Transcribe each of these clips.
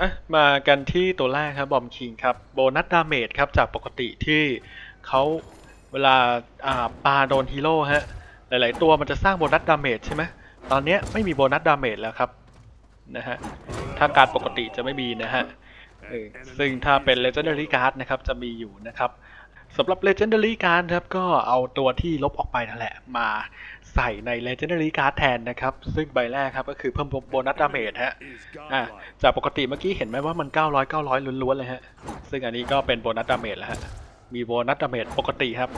อะมากันที่ตัวแรกครับบอมคิงครับโบนัสดาเมจครับจากปกติที่เขาเวลาอ่าปาโดนฮีโร่ฮะหลาย ๆ ตัวมันจะสร้างโบนัสดาเมจใช่ไหมตอนนี้ไม่มีโบนัสดาเมจแล้วครับนะฮะถ้าการปกติจะไม่มีนะฮะซึ่งถ้าเป็น Legendary Card นะครับจะมีอยู่นะครับสำหรับ Legendary Card ครับก็เอาตัวที่ลบออกไปนั่นแหละมา ใส่ใน Legendary Card แทนนะครับ ซึ่งใบแรกครับก็คือเพิ่มโบนัสดาเมจฮะอะจากปกติเมื่อกี้เห็นไหมว่ามัน 900 900ล้วนๆเลยฮะ ซึ่งอันนี้ก็เป็นโบนัสดาเมจแล้วฮะ มีโบนัสดาเมจปกติครับ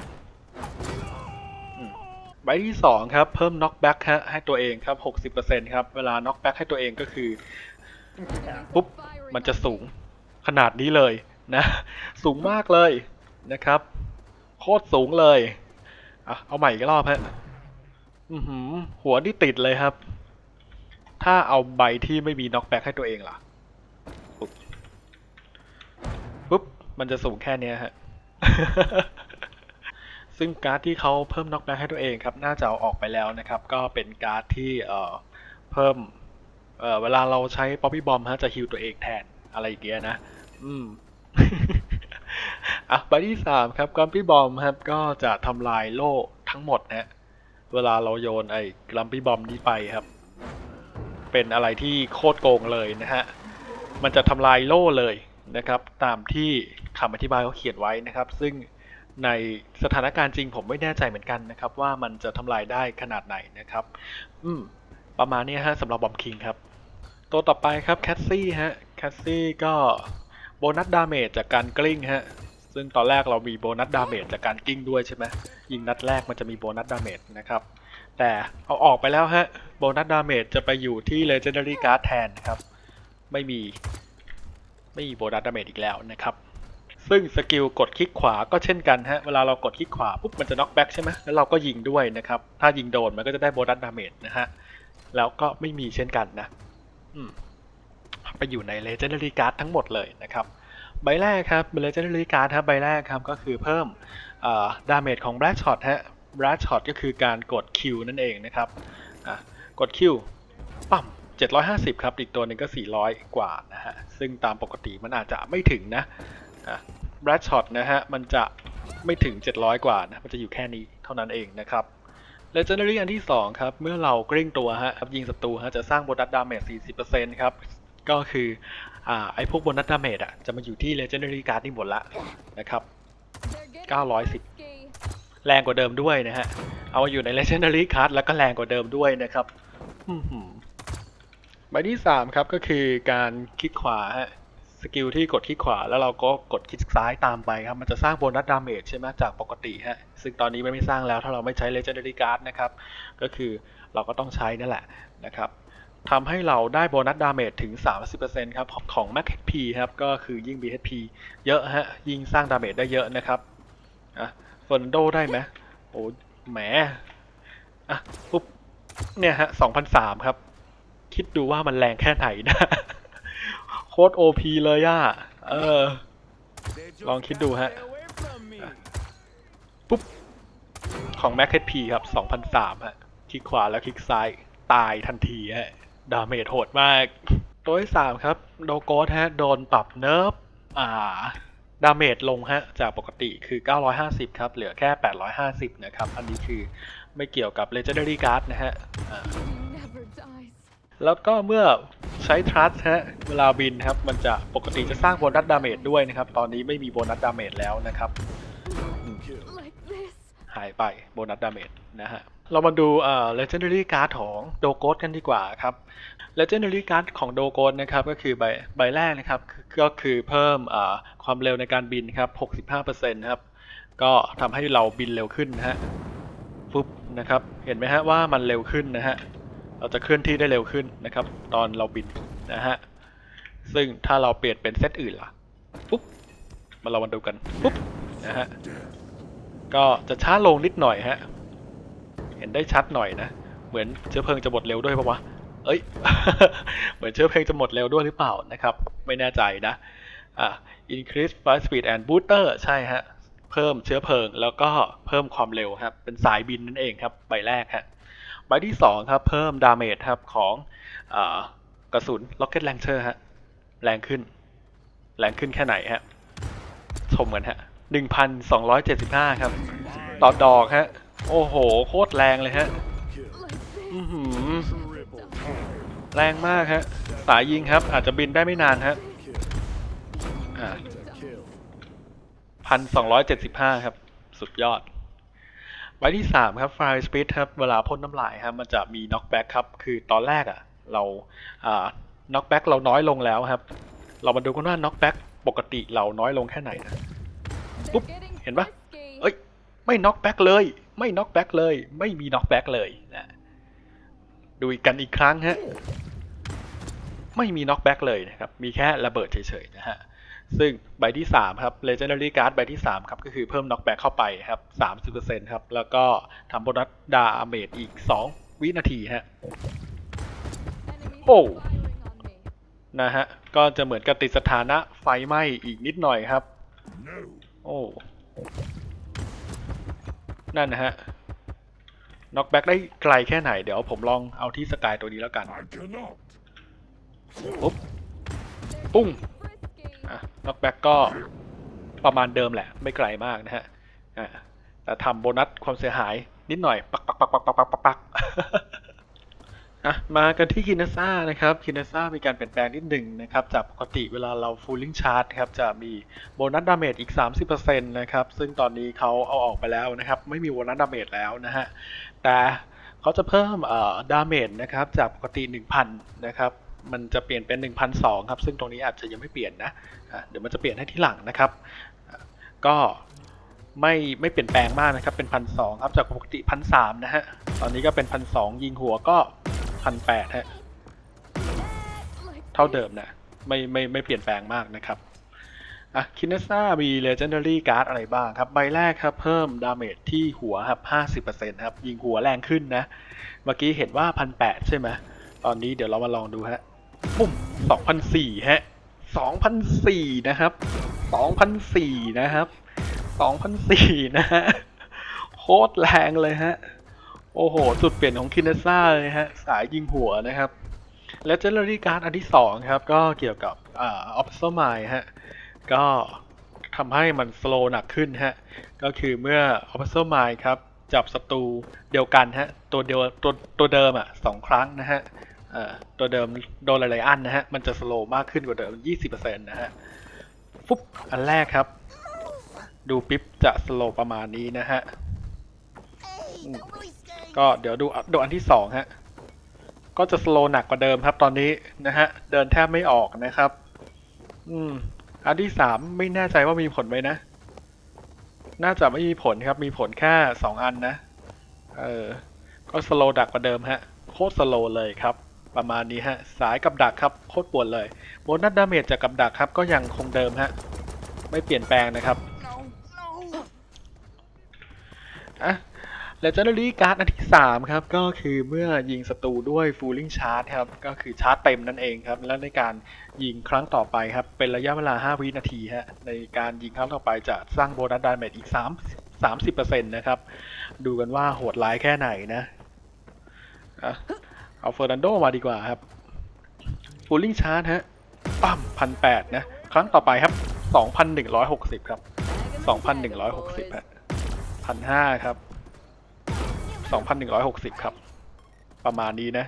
ใบที่2ครับเพิ่มน็อกแบ็กฮะให้ตัวเองครับ 60%ครับ เวลาน็อกแบ็กให้ตัวเองก็คือปุ๊บมันจะสูงขนาดนี้เลยนะ สูงมากเลยนะครับ โคตรสูงเลย อะ เอาใหม่อีกรอบฮะ อือหือ หัวนี่ติดเลยครับ ถ้าเอาใบที่ไม่มีน็อกแบ็กให้ตัวเองล่ะปุ๊บปุ๊บ มันจะสูงแค่เนี้ยฮะ ซึ่งการ์ดที่เขาเพิ่มน็อกแบ็กให้ตัวเองครับ น่าจะเอาออกไปแล้วนะครับ ก็เป็นการ์ดที่เอ่อเพิ่มเอ่อเวลาเราใช้ป๊อปปี้บอมฮะจะฮิวตัวเองแทนอะไรอย่างเงี้ยนะ อืมอะใบที่สามครับกรัมปี้บอมครับ ก็จะทำลายโล่ทั้งหมดนะ เวลาเราโยนไอ้กรัมปี้บอมนี้ไปครับ เป็นอะไรที่โคตรโกงเลยนะฮะ มันจะทำลายโล่เลยนะครับ ตามที่คำอธิบายเขาเขียนไว้นะครับ ซึ่งในสถานการณ์จริงผมไม่แน่ใจเหมือนกันนะครับ ว่ามันจะทำลายได้ขนาดไหนนะครับ อืม ประมาณนี้ฮะสำหรับบอมคิงครับ ตัวต่อไปครับแคสซี่ฮะแคสซี่ก็โบนัสดาเมจจากการกลิ้งฮะ ซึ่งตอนแรกเรามีโบนัสดาเมจจากการกิ้งด้วยใช่ไหมยิงนัดแรกมันจะมีโบนัสดาเมจนะครับ แต่เอาออกไปแล้วฮะ โบนัสดาเมจจะไปอยู่ที่ Legendary Card แทนครับ ไม่มี ไม่มีโบนัสดาเมจอีกแล้วนะครับ ซึ่งสกิลกดคลิกขวาก็เช่นกันฮะ เวลาเรากดคลิกขวาปุ๊บมันจะน็อกแบ็กใช่ไหมแล้วเราก็ยิงด้วยนะครับ ถ้ายิงโดนมันก็จะได้โบนัสดาเมจนะฮะ แล้วก็ไม่มีเช่นกันนะ อืมไปอยู่ใน Legendary Card ทั้งหมดเลยนะครับ ใบแรกครับ Legendary Card ครับใบแรกครับก็คือเพิ่มดาเมจของ Blast Shot ฮะ Blast Shot ก็คือการกด Q นั่นเองนะครับกด Q ปั๊ม750 ครับ อีกตัวหนึ่งก็ 400 กว่านะฮะ ซึ่งตามปกติมันอาจจะไม่ถึงนะอะ Blast Shot นะฮะ มันจะไม่ถึง 700 กว่านะ มันจะอยู่แค่นี้เท่านั้นเองนะครับ Legendary อันที่ 2 ครับ เมื่อเรากลิ้งตัวฮะยิงศัตรูฮะ จะสร้างโบนัสดาเมจ40%ครับ ก็คืออ่าไอพวกโบนัสดาเมจอะจะมาอยู่ที่ Legendary Card นี่หมดละนะครับ 910 แรงกว่าเดิมด้วยนะฮะ เอามาอยู่ใน Legendary Card แล้วก็แรงกว่าเดิมด้วยนะครับใบที่ 3 ครับก็คือการคลิกขวาฮะสกิลที่กดคลิกขวาแล้วเราก็กดคลิกซ้ายตามไปครับ มันจะสร้างโบนัสดาเมจใช่ไหมจากปกติฮะ ซึ่งตอนนี้มันไม่สร้างแล้วถ้าเราไม่ใช้ Legendary Card นะครับ ก็คือเราก็ต้องใช้นั่นแหละนะครับ ทำให้เราได้โบนัสดาเมจถึง 30%ครับ ของ Max HP ครับ ก็คือยิ่ง BHP เยอะฮะ ยิ่งสร้างดาเมจได้เยอะนะครับอะเฟอร์นันโดได้ไหมโอ้แหมอะปุ๊บ เนี่ยฮะ 2,003 ครับ คิดดูว่ามันแรงแค่ไหนนะ โคตร OP เลยอะเออ ลองคิดดูฮะ ปุ๊บ ของ Max HP ครับ 2,003 ฮะ คลิกขวาแล้วคลิกซ้ายตายทันทีฮะ ดาเมจโหดมาก ตัวที่สามครับ โดโกสฮะ โดนปรับเนิร์ฟอ่า ดาเมจลงฮะ จากปกติคือ 950 ครับ เหลือแค่ 850 นะครับ อันนี้คือไม่เกี่ยวกับ Legendary Card นะฮะแล้วก็เมื่อใช้ Trust ฮะ เวลาบินครับ มันจะปกติจะสร้างโบนัสดาเมจด้วยนะครับ ตอนนี้ไม่มีโบนัสดาเมจแล้วนะครับ หายไปโบนัสดาเมจนะฮะเรามาดูเอ่อ legendary card ของโดโกสกันดีกว่าครับ legendary card ของโดโกสนะครับก็คือใบใบแรกนะครับก็คือเพิ่มเอ่อความเร็วในการบินครับ65%ครับก็ทำให้เราบินเร็วขึ้นนะฮะฟุบนะครับเห็นไหมฮะว่ามันเร็วขึ้นนะฮะเราจะเคลื่อนที่ได้เร็วขึ้นนะครับ ตอนเราบินนะฮะซึ่งถ้าเราเปลี่ยนเป็นเซตอื่นล่ะปุ๊บมาเรามาดูกันปุ๊บนะฮะ ก็จะช้าลงนิดหน่อยฮะ เห็นได้ชัดหน่อยนะ เหมือนเชื้อเพลิงจะหมดเร็วด้วยปะวะ เอ้ย เหมือนเชื้อเพลิงจะหมดเร็วด้วยหรือเปล่านะครับ ไม่แน่ใจนะ อะ increase flight speed and booster ใช่ฮะ เพิ่มเชื้อเพลิงแล้วก็เพิ่มความเร็วครับ เป็นสายบินนั่นเองครับ ใบแรกฮะ ใบที่สองครับ เพิ่มดาเมจครับของอกระสุน rocket launcher ฮะ แรงขึ้น แรงขึ้นแค่ไหนฮะ ชมกันฮะ หนึ่งพันสองร้อยเจ็ดสิบห้าครับ ต่อดอกฮะ โอ้โห โคตรแรงเลยฮะ Like this. อือหือแรงมากฮะ สายยิงครับ อาจจะบินได้ไม่นานฮะอ่าพันสองร้อยเจ็ดสิบห้าครับ สุดยอด ไว้ที่สามครับ Fire Speed ครับ เวลาพ่นน้ำลายครับ มันจะมี knockback ครับ คือตอนแรกอะ เราอ่า knockback เราน้อยลงแล้วครับ เรามาดูกันว่า knockback ปกติเราน้อยลงแค่ไหนนะ They're Oop, getting เห็นปะเอ้ย ไม่ knockback เลย ไม่ knockback เลย ไม่มี knockback เลยนะดูอีกกันอีกครั้งฮะ ไม่มี knockback เลยนะครับ มีแค่ระเบิดเฉยๆนะฮะ ซึ่งใบที่ 3 ครับ legendary card ใบที่ 3 ครับ ก็คือเพิ่ม knockback เข้าไปครับ 30%ครับ แล้วก็ทำโบนัสดาเมจอีก 2 วินาทีฮะ Enemies Oh. are firing on me. นะฮะ ก็จะเหมือนกับติดสถานะไฟไหม้อีกนิดหน่อยครับ โอ้ นั่นนะฮะ น็อกแบ็กได้ไกลแค่ไหน เดี๋ยวผมลองเอาที่สกายตัวนี้แล้วกัน ปุ๊บ ปุ้ง อะ น็อกแบ็กก็ประมาณเดิมแหละ ไม่ไกลมากนะฮะ อะแต่ทำโบนัสความเสียหายนิดหน่อย ปักปักปักปักปักปักปัก อะมากันที่คินาซ่านะครับคินาซ่ามีการเปลี่ยนแปลงนิดหนึ่งนะครับ จากปกติเวลาเรา fulling charge ครับจะมีโบนัสดาเมจอีก 30%นะครับ ซึ่งตอนนี้เขาเอาออกไปแล้วนะครับ ไม่มีโบนัสดาเมจแล้วนะฮะ แต่เขาจะเพิ่มเอ่อดาเมจนะครับจากปกติ 1,000 นะครับ มันจะเปลี่ยนเป็น 1,200 ครับ ซึ่งตรงนี้อาจจะยังไม่เปลี่ยนนะะเดี๋ยวมันจะเปลี่ยนให้ที่หลังนะครับ ก็ไม่ไม่เปลี่ยนแปลงมากนะครับเป็น1,200ครับจากปกติ1,300นะฮะตอนนี้ก็เป็น1,200ยิงหัวก็ 1,800ฮะเท่าเดิมนะไม่ไม่ไม่เปลี่ยนแปลงมากนะครับอะคินเนซ่ามี Legendary Card อะไรบ้างครับ ใบแรกครับเพิ่มดาเมจที่หัวครับ 50%ครับ ยิงหัวแรงขึ้นนะ เมื่อกี้เห็นว่า 1,800 ใช่ไหม ตอนนี้เดี๋ยวเรามาลองดูฮะ ปุ้ม2,004ฮะ2,004นะครับ2,004นะครับ2,004นะฮะ โคตรแรงเลยฮะ โอ้โห จุดเปลี่ยนของคินเนซ่าเลยฮะ สายยิงหัวนะครับ และเจล r y การ์ดอันที่สองครับ ก็เกี่ยวกับอ่าออฟเซอร์ไมฮะ ก็ทำให้มันสโลว์หนักขึ้นฮะ ก็คือเมื่อออฟเซอร์ไมครับ จับศัตรูเดียวกันฮะ ตัวเดียวตัวตัวเดิมอะสองครั้งนะฮะเอ่อตัวเดิมโดนหลายๆอันนะฮะ มันจะสโลว์มากขึ้นกว่าเดิม 20%นะฮะ ฟุบอันแรกครับ ดูปิ๊บจะสโลว์ประมาณนี้นะฮะอืม ก็เดี๋ยวดูดูอันที่สองฮะ ก็จะสโลว์หนักกว่าเดิมครับ ตอนนี้นะฮะ เดินแทบไม่ออกนะครับ อืม อันที่สามไม่แน่ใจว่ามีผลไหมนะ น่าจะไม่มีผลครับ มีผลแค่สองอันนะ เออ ก็สโลว์ดักกว่าเดิมฮะ โคตรสโลว์เลยครับ ประมาณนี้ฮะ สายกับดักครับ โคตรปวดเลยโบนัสดาเมจจากกับดักครับ ก็ยังคงเดิมฮะ ไม่เปลี่ยนแปลงนะครับอะ Legendary Card อันที่ 3 ครับ ก็คือเมื่อยิงศัตรูด้วย Fooling Charge ครับ ก็คือชาร์จเต็มนั่นเองครับ และในการยิงครั้งต่อไปครับ เป็นระยะเวลา 5 วินาทีฮะในการยิงครั้งต่อไปจะสร้างโบนัสดาเมจอีก 3 30%นะครับ ดูกันว่าโหดร้ายแค่ไหนนะ เอาเฟอร์นันโดมาดีกว่าครับ Fooling Charge ฮะปั๊มพันแปดนะ ครั้งต่อไปครับ 2,160 ครับ 2,160ฮะพันห้าครับ 2,160 ครับ ประมาณนี้นะ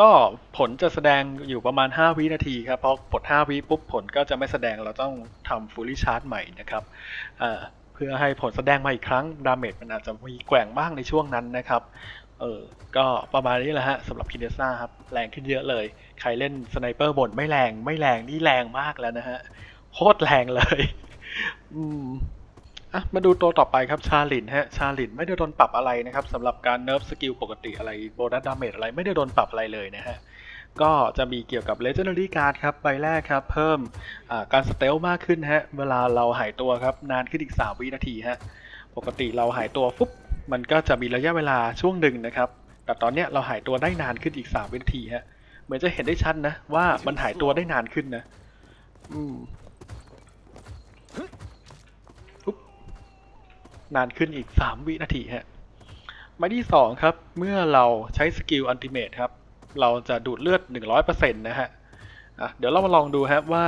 ก็ผลจะแสดงอยู่ประมาณ 5 วินาทีครับพราะกด 5 วิปุ๊บผลก็จะไม่แสดงเราต้องทำ fully charge ใหม่นะครับเพื่อให้ผลแสดงมาอีกครั้งดาเมจมันอาจจะมีแกว่งบ้างในช่วงนั้นนะครับเออ ก็ประมาณนี้แหละฮะสำหรับคินเดซ่าครับ แรงขึ้นเยอะเลย ใครเล่นสไนเปอร์บนไม่แรง ไม่แรง นี่แรงมากแล้วนะฮะ โคตรแรงเลย อืมอะมาดูตัวต่อไปครับชาลินฮะชาลินไม่ได้โดนปรับอะไรนะครับสำหรับการเนิร์ฟสกิลปกติอะไรโบนัสดาเมจอะไรไม่ได้โดนปรับอะไรเลยนะฮะก็จะมีเกี่ยวกับ Legendary Card ครับ ใบแรกครับ เพิ่มการสเตลมากขึ้นฮะ เวลาเราหายตัวครับ นานขึ้นอีก 3 วินาทีฮะ ปกติเราหายตัวฟุ๊บ มันก็จะมีระยะเวลาช่วงหนึ่งนะครับ แต่ตอนเนี้ยเราหายตัวได้นานขึ้นอีก 3 วินาทีฮะ เหมือนจะเห็นได้ชัดนะว่ามันหายตัวได้นานขึ้นนะ อืม นานขึ้นอีก 3 วินาทีฮะใบที่สองครับ เมื่อเราใช้สกิลอันติเมทครับ เราจะดูดเลือด 100%นะฮะอะเดี๋ยวเรามาลองดูครับว่า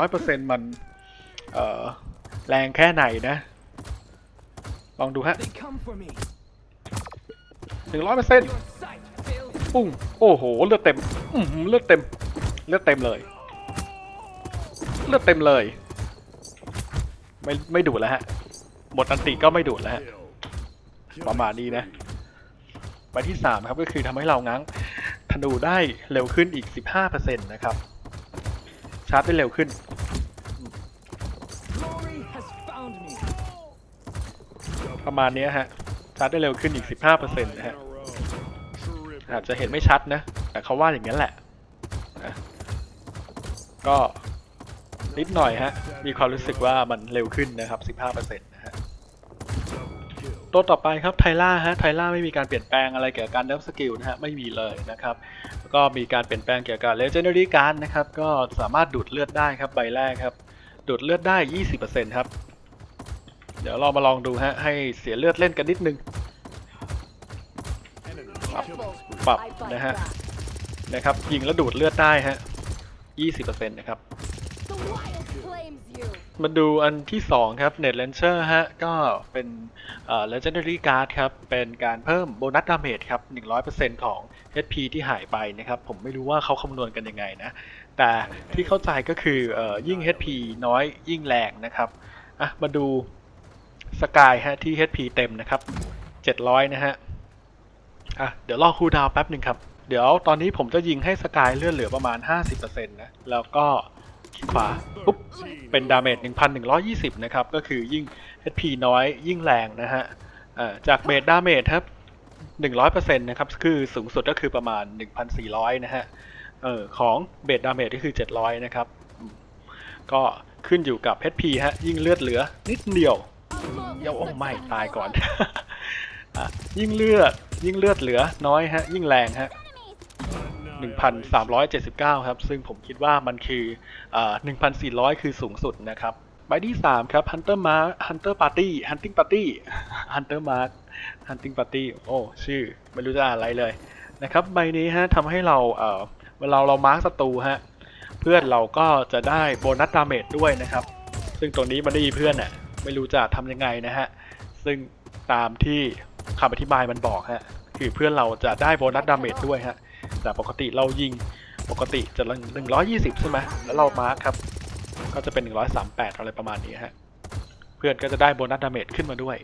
100%มันเอ่อแรงแค่ไหนนะ ลองดูฮะ They come for me. 100% Your sight fails. ปุ้ง โอ้โห เลือดเต็มอื้อหือเลือดเต็ม เลือดเต็มเลย เลือดเต็มเลย ไม่ไม่ดูดแล้วฮะ หมดอันติก็ไม่ดูดแล้วฮะประมาณนี้นะใบที่สามครับก็คือทำให้เราง้างธนูได้เร็วขึ้นอีก 15%นะครับ ชาร์จได้เร็วขึ้น ประมาณนี้ฮะ ชาร์จได้เร็วขึ้นอีก 15%นะฮะ อาจจะเห็นไม่ชัดนะ แต่เขาว่าอย่างนั้นแหละนะก็นิดหน่อยฮะ มีความรู้สึกว่ามันเร็วขึ้นนะครับ 15%นะฮะ ตัวต่อไปครับไทล่าฮะไทล่าไม่มีการเปลี่ยนแปลงอะไรเกี่ยวกับการเดิฟสกิลนะฮะไม่มีเลยนะครับแล้วก็มีการเปลี่ยนแปลงเกี่ยวกับ Legendary Card นะครับก็สามารถดูดเลือดได้ครับใบแรกครับดูดเลือดได้ 20%ครับ เดี๋ยวเรามาลองดูฮะให้เสียเลือดเล่นกันนิดนึง Careful. ปรับนะฮะนะครับยิงแล้วดูดเลือดได้ฮะ20%นะครับ มาดูอันที่ 2 ครับ Net Lancer ฮะ ก็เป็นเอ่อ Legendary Card ครับ เป็นการเพิ่มโบนัสดาเมจครับ 100%ของ HP ที่หายไปนะครับ ผมไม่รู้ว่าเขาคำนวณกันยังไงนะ แต่ที่เข้าใจก็คือเอ่อยิ่ง HP น้อยยิ่งแรงนะครับ อะ มาดูสกายฮะ ที่ HP เต็มนะครับ 700 นะฮะ อะ เดี๋ยวรอคูลดาวแป๊บหนึ่งครับ เดี๋ยวตอนนี้ผมจะยิงให้สกายเลื่อนเหลือประมาณ 50%นะ แล้วก็ ขวาปุ๊บเป็นดาเมจ 1,120 นะครับ ก็คือยิ่ง HP น้อยยิ่งแรงนะฮะจากเบสดาเมจครับ100%นะครับ คือสูงสุดก็คือประมาณ 1,400 นะฮะเออของเบสดาเมจก็คือ 700 นะครับ ก็ขึ้นอยู่กับ HP ฮะ ยิ่งเลือดเหลือนิดเดียวเดี๋ยวโอ้ไม่ตายก่อนอยิ่งเลือดยิ่งเลือดเหลือน้อยฮะ ยิ่งแรงฮะ 1,379 ครับ ซึ่งผมคิดว่ามันคืออ่อ1,400 คือสูงสุดนะครับ ใบที่ 3 ครับ Hunter Mark Hunter Party Hunting Party Hunter Mark Hunting Party โอ้ ชื่อ ไม่รู้จะอ่านอะไรเลยนะครับ ใบนี้ฮะทำให้เราเอ่อเวลาเรามาร์คศัตรูฮะ เพื่อนเราก็จะได้โบนัสดาเมจด้วยนะครับ ซึ่งตรงนี้มันได้เพื่อนน่ะ ไม่รู้จะทำยังไงนะฮะ ซึ่งตามที่คำอธิบายมันบอกฮะ คือเพื่อนเราจะได้โบนัสดาเมจด้วยฮะ แต่ปกติเรายิงปกติจะ 120 ใช่ไหมแล้วเรามาร์คครับ ก็จะเป็น 138 อะไรประมาณนี้ฮะ เพื่อนก็จะได้โบนัสดาเมจขึ้นมาด้วย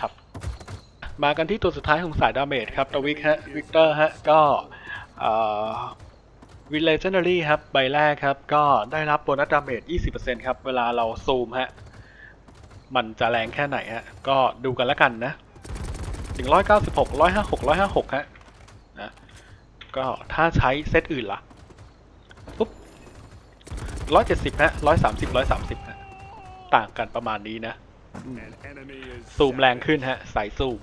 ครับ มากันที่ตัวสุดท้ายของสายดาเมจครับตวิกฮะ วิกเตอร์ฮะ ก็วิลเลจเนอรี่ครับ ใบแรกครับ ก็ได้รับโบนัสดาเมจ 20%ครับ เวลาเราซูมฮะ มันจะแรงแค่ไหนฮะ ก็ดูกันล้วกันนะ 196 156 156ฮะนะ ก็ถ้าใช้เซตอื่นล่ะปุ๊บ170ฮะ130 130ฮะ ต่างกันประมาณนี้นะ ซูมแรงขึ้นฮะ สายซูม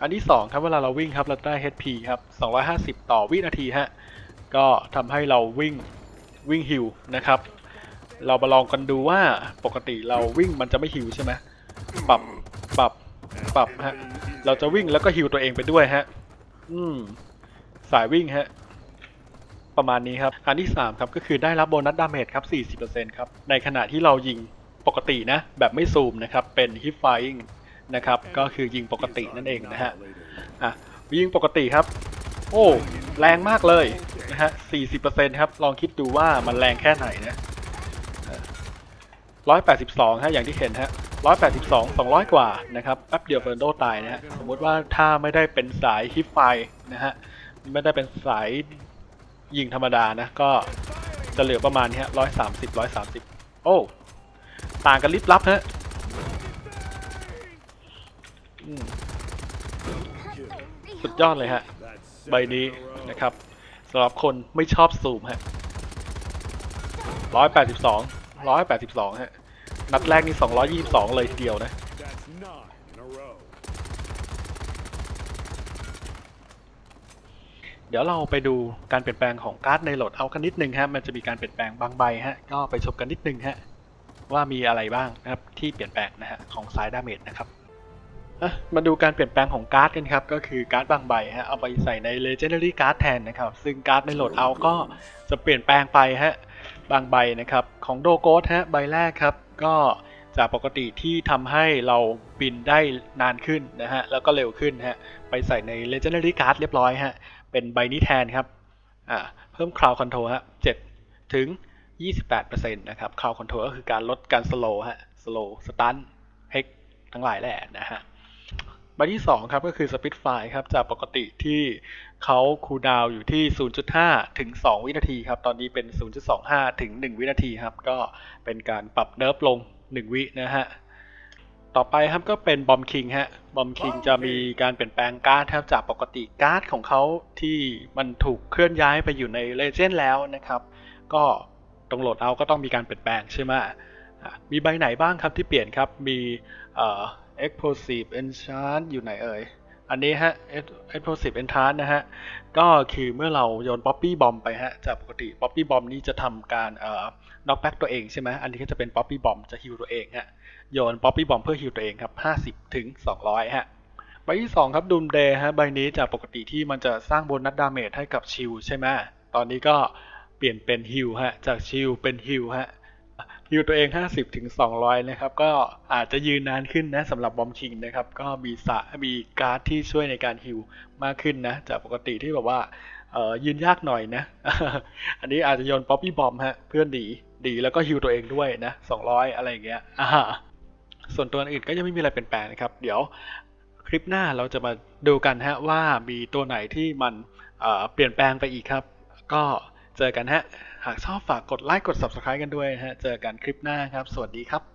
อันที่2ครับเวลาเราวิ่งครับ เราได้ HP ครับ250ต่อวินาทีฮะ ก็ทำให้เราวิ่งวิ่งฮิวนะครับ เรามาลองกันดูว่าปกติเราวิ่งมันจะไม่ฮิวใช่ไหมปรับปรับปรับฮะ เราจะวิ่งแล้วก็ฮิวตัวเองไปด้วยฮะ อืม สายวิ่งฮะประมาณนี้ครับ อันที่ 3 ครับ ก็คือได้รับโบนัสดาเมจครับ 40%ครับ ในขณะที่เรายิงปกตินะ แบบไม่ซูมนะครับ เป็น hip firing นะครับ ก็คือยิงปกตินั่นเองนะฮะ อะ ยิงปกติครับ โอ้ แรงมากเลยนะฮะ 40%ครับ ลองคิดดูว่ามันแรงแค่ไหนนะ 182 ฮะ อย่างที่เห็นฮะ 182 200 กว่านะครับ แป๊บเดียวเฟอร์นโดตายนะฮะ สมมุติว่าถ้าไม่ได้เป็นสายฮิปไฟนะฮะ ไม่ได้เป็นสายยิงธรรมดานะ ก็จะเหลือประมาณนี้ฮะ130 130โอ้ต่างกันลิบลับฮะสุดยอดเลยฮะ ใบนี้นะครับสำหรับคนไม่ชอบซูมฮะร้อยแปดสิบสองร้อยแปดสิบสองฮะ นัดแรกนี่สองร้อยยี่สิบสองเลยทีเดียวนะ เดี๋ยวเราไปดูการเปลี่ยนแปลงของการ์ดในโหลดเอากันนิดนึงฮะมันจะมีการเปลี่ยนแปลงบางใบฮะก็ไปชมกันนิดนึงฮะว่ามีอะไรบ้างนะครับที่เปลี่ยนแปลงนะฮะของสายดาเมจนะครับมาดูการเปลี่ยนแปลงของการ์ดกันครับ ก็คือการ์ดบางใบฮะเอาไปใส่ใน Legendary Card แทนนะครับ ซึ่งการ์ดในโหลดเอาก็จะเปลี่ยนแปลงไปฮะบางใบนะครับของโดโกสฮะใบแรกครับ ก็จากปกติที่ทำให้เราบินได้นานขึ้นนะฮะแล้วก็เร็วขึ้นฮะไปใส่ใน Legendary Card เรียบร้อยฮะ เป็นใบนี้แทนครับอ่าเพิ่ม Crowd Control ฮะ7ถึง 28%นะครับ Crowd Control ก็คือการลดการ slow ฮะ slow stun hex ทั้งหลายแหละนะฮะใบที่ 2 ครับก็คือ Spitfire ครับ จากปกติที่เขาคูดาวอยู่ที่ 0.5 ถึง 2 วินาทีครับ ตอนนี้เป็น 0.25 ถึง 1 วินาทีครับ ก็เป็นการปรับเนิร์ฟลง 1 วินะฮะ ต่อไปครับก็เป็นบอมคิงฮะบอมคิงจะมีการเปลี่ยนแปลงการ์ดครับจากปกติการ์ดของเขาที่มันถูกเคลื่อนย้ายไปอยู่ในเลเจนด์แล้วนะครับ ก็ตรงโหลดเอาก็ต้องมีการเปลี่ยนแปลงใช่ไหมอะมีใบไหนบ้างครับที่เปลี่ยนครับมีเอ่อ explosive enchant อยู่ไหนเอ่ย อันนี้ฮะ explosive enchant นะฮะ ก็คือเมื่อเราโยน poppy bomb ไปฮะ จากปกติ poppy bomb นี้จะทำการเอ่อ knock back ตัวเองใช่ไหมอันนี้ก็จะเป็น poppy bomb จะ heal ตัวเองฮะ โยน poppy bomb เพื่อ heal ตัวเองครับ50ถึง200ฮะใบที่2ครับ Doomsday ฮะใบนี้จากปกติที่มันจะสร้างโบนัสดาเมจให้กับชิลใช่ไหมตอนนี้ก็เปลี่ยนเป็นฮิลฮะจากชิลเป็นฮิลฮะฮิลตัวเอง 50ถึง200 นะครับ ก็อาจจะยืนนานขึ้นนะสำหรับบอมคิงนะครับ ก็มีสะมีการ์ดที่ช่วยในการฮิลมากขึ้นนะ จากปกติที่แบบว่าเอ่อยืนยากหน่อยนะ อันนี้อาจจะโยนป๊อปปี้บอมฮะเพื่อนหนีดีแล้วก็ฮิลตัวเองด้วยนะ 200 อะไรอย่างเงี้ย ส่วนตัวอื่นก็ยังไม่มีอะไรเปลี่ยนแปลงนะครับ เดี๋ยวคลิปหน้าเราจะมาดูกันฮะว่ามีตัวไหนที่มันเปลี่ยนแปลงไปอีกครับ ก็เจอกันฮะ หากชอบฝากกดไลค์กด subscribe กันด้วยฮะ เจอกันคลิปหน้าครับ สวัสดีครับ